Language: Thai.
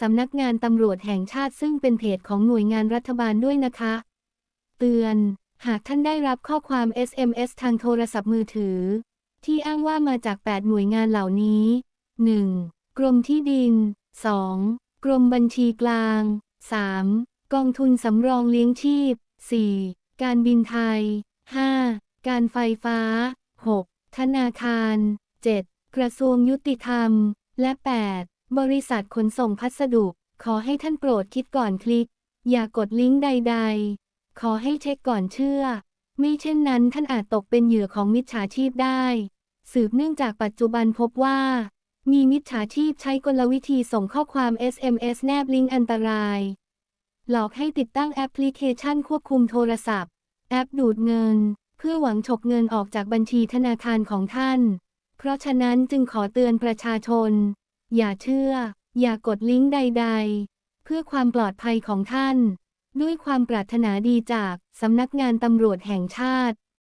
สำนักงานตำรวจแห่งชาติซึ่งเป็นเพจของหน่วยงานรัฐบาลด้วยนะคะ เตือน หากท่านได้รับข้อความ SMS ทางโทรศัพท์มือถือ ที่อ้างว่ามาจาก 8 หน่วยงานเหล่านี้ 1. กรมที่ดิน 2. กรมบัญชีกลาง 3. กองทุนสำรองเลี้ยงชีพ 4. การบินไทย 5. การไฟฟ้า 6. ธนาคาร 7. กระทรวงยุติธรรม และ 8. บริษัทขนส่งพัสดุ ขอให้ท่านโปรดคิดก่อนคลิก อย่ากดลิงก์ใด ๆ ขอให้เช็คก่อนเชื่อ ไม่เช่นนั้นท่านอาจตกเป็นเหยื่อของมิจฉาชีพได้ สืบเนื่องจากปัจจุบันพบว่า มีมิจฉาชีพใช้กลวิธีส่งข้อความ SMS แนบลิงก์อันตราย หลอกให้ติดตั้งแอปพลิเคชันควบคุมโทรศัพท์ แอปดูดเงิน เพื่อหวังฉกเงินออกจากบัญชีธนาคารของท่าน เพราะฉะนั้นจึงขอเตือนประชาชน อย่าเชื่อ อย่ากดลิงก์ใด ๆ เพื่อความปลอดภัยของท่าน ด้วยความปรารถนาดีจากสำนักงานตำรวจแห่งชาติ